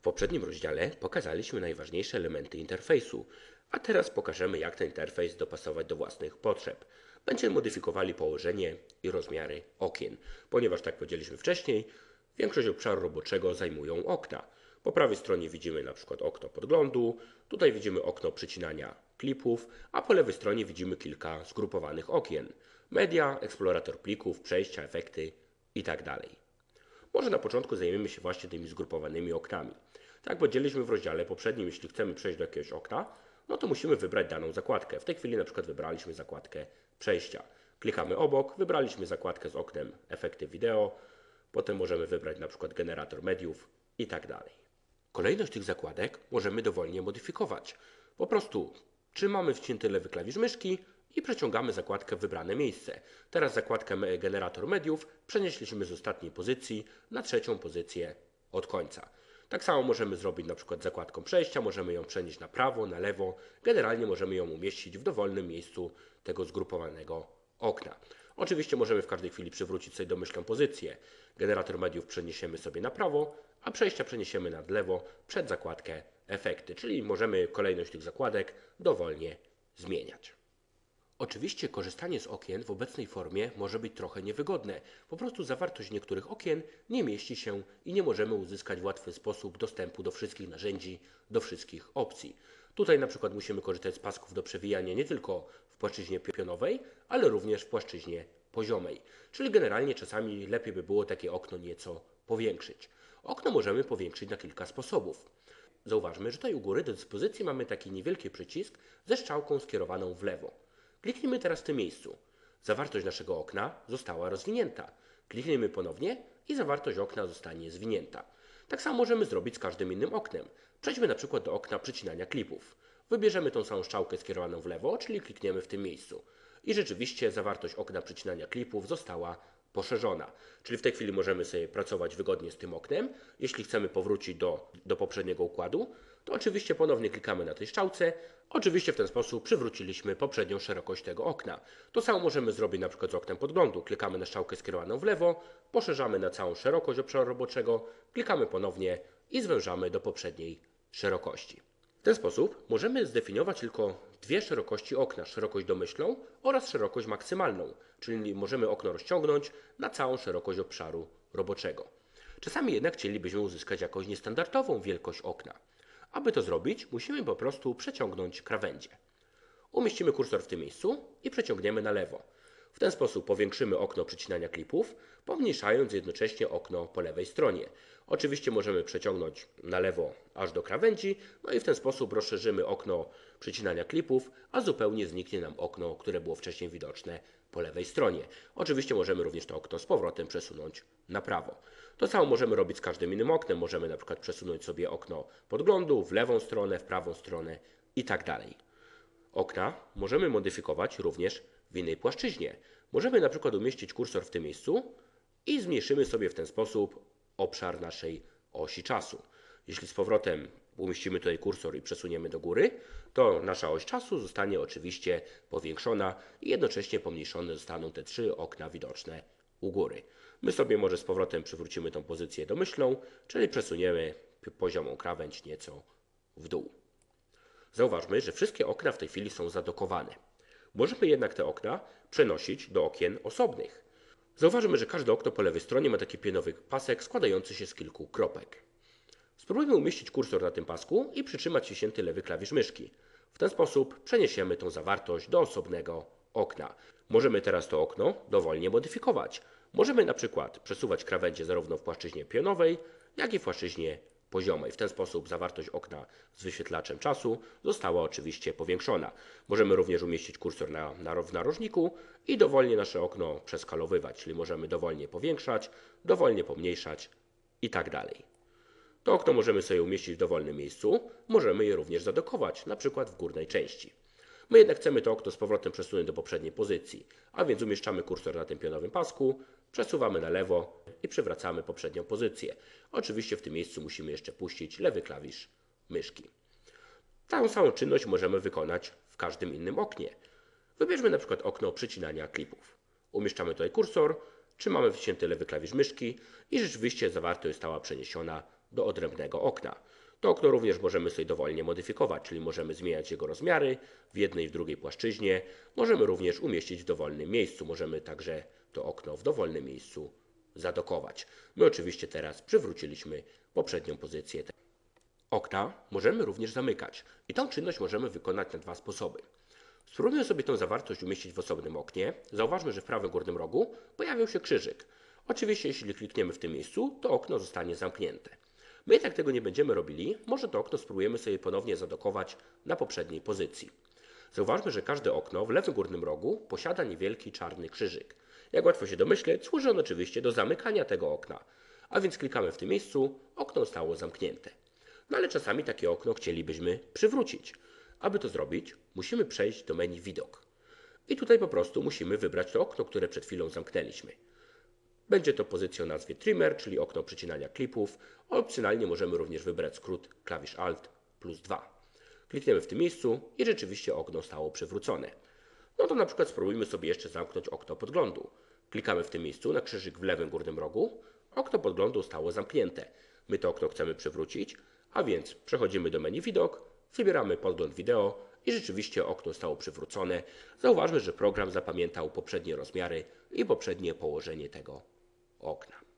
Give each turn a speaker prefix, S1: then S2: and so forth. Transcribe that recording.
S1: W poprzednim rozdziale pokazaliśmy najważniejsze elementy interfejsu, a teraz pokażemy jak ten interfejs dopasować do własnych potrzeb. Będziemy modyfikowali położenie i rozmiary okien, ponieważ tak powiedzieliśmy wcześniej, większość obszaru roboczego zajmują okna. Po prawej stronie widzimy na przykład okno podglądu, tutaj widzimy okno przycinania klipów, a po lewej stronie widzimy kilka zgrupowanych okien. Media, eksplorator plików, przejścia, efekty itd. Może na początku zajmiemy się właśnie tymi zgrupowanymi oknami. Tak jak powiedzieliśmy w rozdziale poprzednim, jeśli chcemy przejść do jakiegoś okna, no to musimy wybrać daną zakładkę. W tej chwili na przykład wybraliśmy zakładkę przejścia. Klikamy obok, wybraliśmy zakładkę z oknem efekty wideo, potem możemy wybrać na przykład generator mediów i tak dalej. Kolejność tych zakładek możemy dowolnie modyfikować. Po prostu trzymamy wcięty lewy klawisz myszki i przeciągamy zakładkę w wybrane miejsce. Teraz zakładkę generator mediów przenieśliśmy z ostatniej pozycji na trzecią pozycję od końca. Tak samo możemy zrobić na przykład zakładką przejścia, możemy ją przenieść na prawo, na lewo. Generalnie możemy ją umieścić w dowolnym miejscu tego zgrupowanego okna. Oczywiście możemy w każdej chwili przywrócić sobie domyślną pozycję. Generator mediów przeniesiemy sobie na prawo, a przejścia przeniesiemy na lewo przed zakładkę efekty, czyli możemy kolejność tych zakładek dowolnie zmieniać. Oczywiście korzystanie z okien w obecnej formie może być trochę niewygodne. Po prostu zawartość niektórych okien nie mieści się i nie możemy uzyskać w łatwy sposób dostępu do wszystkich narzędzi, do wszystkich opcji. Tutaj na przykład musimy korzystać z pasków do przewijania nie tylko w płaszczyźnie pionowej, ale również w płaszczyźnie poziomej. Czyli generalnie czasami lepiej by było takie okno nieco powiększyć. Okno możemy powiększyć na kilka sposobów. Zauważmy, że tutaj u góry do dyspozycji mamy taki niewielki przycisk ze strzałką skierowaną w lewo. Kliknijmy teraz w tym miejscu. Zawartość naszego okna została rozwinięta. Kliknijmy ponownie i zawartość okna zostanie zwinięta. Tak samo możemy zrobić z każdym innym oknem. Przejdźmy na przykład do okna przycinania klipów. Wybierzemy tą samą strzałkę skierowaną w lewo, czyli klikniemy w tym miejscu. I rzeczywiście zawartość okna przycinania klipów została poszerzona. Czyli w tej chwili możemy sobie pracować wygodnie z tym oknem. Jeśli chcemy powrócić do, do poprzedniego układu, to oczywiście ponownie klikamy na tej strzałce. Oczywiście w ten sposób przywróciliśmy poprzednią szerokość tego okna. To samo możemy zrobić na przykład z oknem podglądu. Klikamy na strzałkę skierowaną w lewo, poszerzamy na całą szerokość obszaru roboczego, klikamy ponownie i zwężamy do poprzedniej szerokości. W ten sposób możemy zdefiniować tylko dwie szerokości okna, szerokość domyślną oraz szerokość maksymalną, czyli możemy okno rozciągnąć na całą szerokość obszaru roboczego. Czasami jednak chcielibyśmy uzyskać jakąś niestandardową wielkość okna. Aby to zrobić, musimy po prostu przeciągnąć krawędzie. Umieścimy kursor w tym miejscu i przeciągniemy na lewo. W ten sposób powiększymy okno przycinania klipów, pomniejszając jednocześnie okno po lewej stronie. Oczywiście możemy przeciągnąć na lewo aż do krawędzi, no i w ten sposób rozszerzymy okno przycinania klipów, a zupełnie zniknie nam okno, które było wcześniej widoczne po lewej stronie. Oczywiście możemy również to okno z powrotem przesunąć na prawo. To samo możemy robić z każdym innym oknem. Możemy na przykład przesunąć sobie okno podglądu w lewą stronę, w prawą stronę i tak dalej. Okna możemy modyfikować również w innej płaszczyźnie. Możemy na przykład umieścić kursor w tym miejscu i zmniejszymy sobie w ten sposób obszar naszej osi czasu. Jeśli z powrotem umieścimy tutaj kursor i przesuniemy do góry, to nasza oś czasu zostanie oczywiście powiększona i jednocześnie pomniejszone zostaną te trzy okna widoczne u góry. My sobie może z powrotem przywrócimy tą pozycję domyślną, czyli przesuniemy poziomą krawędź nieco w dół. Zauważmy, że wszystkie okna w tej chwili są zadokowane. Możemy jednak te okna przenosić do okien osobnych. Zauważymy, że każde okno po lewej stronie ma taki pionowy pasek składający się z kilku kropek. Spróbujmy umieścić kursor na tym pasku i przytrzymać wciśnięty lewy klawisz myszki. W ten sposób przeniesiemy tą zawartość do osobnego okna. Możemy teraz to okno dowolnie modyfikować. Możemy na przykład przesuwać krawędzie zarówno w płaszczyźnie pionowej, jak i w płaszczyźnie poziomej. W ten sposób zawartość okna z wyświetlaczem czasu została oczywiście powiększona. Możemy również umieścić kursor na, na, narożniku i dowolnie nasze okno przeskalowywać, czyli możemy dowolnie powiększać, dowolnie pomniejszać i tak dalej. To okno możemy sobie umieścić w dowolnym miejscu, możemy je również zadokować, na przykład w górnej części. My jednak chcemy to okno z powrotem przesunąć do poprzedniej pozycji, a więc umieszczamy kursor na tym pionowym pasku, przesuwamy na lewo i przywracamy poprzednią pozycję. Oczywiście w tym miejscu musimy jeszcze puścić lewy klawisz myszki. Taką samą czynność możemy wykonać w każdym innym oknie. Wybierzmy na przykład okno przycinania klipów. Umieszczamy tutaj kursor, trzymamy wcięty lewy klawisz myszki i rzeczywiście zawartość została przeniesiona do odrębnego okna. To okno również możemy sobie dowolnie modyfikować, czyli możemy zmieniać jego rozmiary w jednej i w drugiej płaszczyźnie. Możemy również umieścić w dowolnym miejscu. Możemy także to okno w dowolnym miejscu zadokować. My oczywiście teraz przywróciliśmy poprzednią pozycję. Okna możemy również zamykać i tą czynność możemy wykonać na dwa sposoby. Spróbujmy sobie tą zawartość umieścić w osobnym oknie. Zauważmy, że w prawym górnym rogu pojawił się krzyżyk. Oczywiście, jeśli klikniemy w tym miejscu, to okno zostanie zamknięte. My jednak tego nie będziemy robili, może to okno spróbujemy sobie ponownie zadokować na poprzedniej pozycji. Zauważmy, że każde okno w lewym górnym rogu posiada niewielki czarny krzyżyk. Jak łatwo się domyśleć, służy on oczywiście do zamykania tego okna. A więc klikamy w tym miejscu, okno zostało zamknięte. No ale czasami takie okno chcielibyśmy przywrócić. Aby to zrobić, musimy przejść do menu Widok. I tutaj po prostu musimy wybrać to okno, które przed chwilą zamknęliśmy. Będzie to pozycja o nazwie Trimmer, czyli okno przycinania klipów. Opcjonalnie możemy również wybrać skrót klawisz Alt plus 2. Klikniemy w tym miejscu i rzeczywiście okno stało przywrócone. No to na przykład spróbujmy sobie jeszcze zamknąć okno podglądu. Klikamy w tym miejscu na krzyżyk w lewym górnym rogu. Okno podglądu stało zamknięte. My to okno chcemy przywrócić, a więc przechodzimy do menu Widok, wybieramy podgląd wideo i rzeczywiście okno stało przywrócone. Zauważmy, że program zapamiętał poprzednie rozmiary i poprzednie położenie tego okna.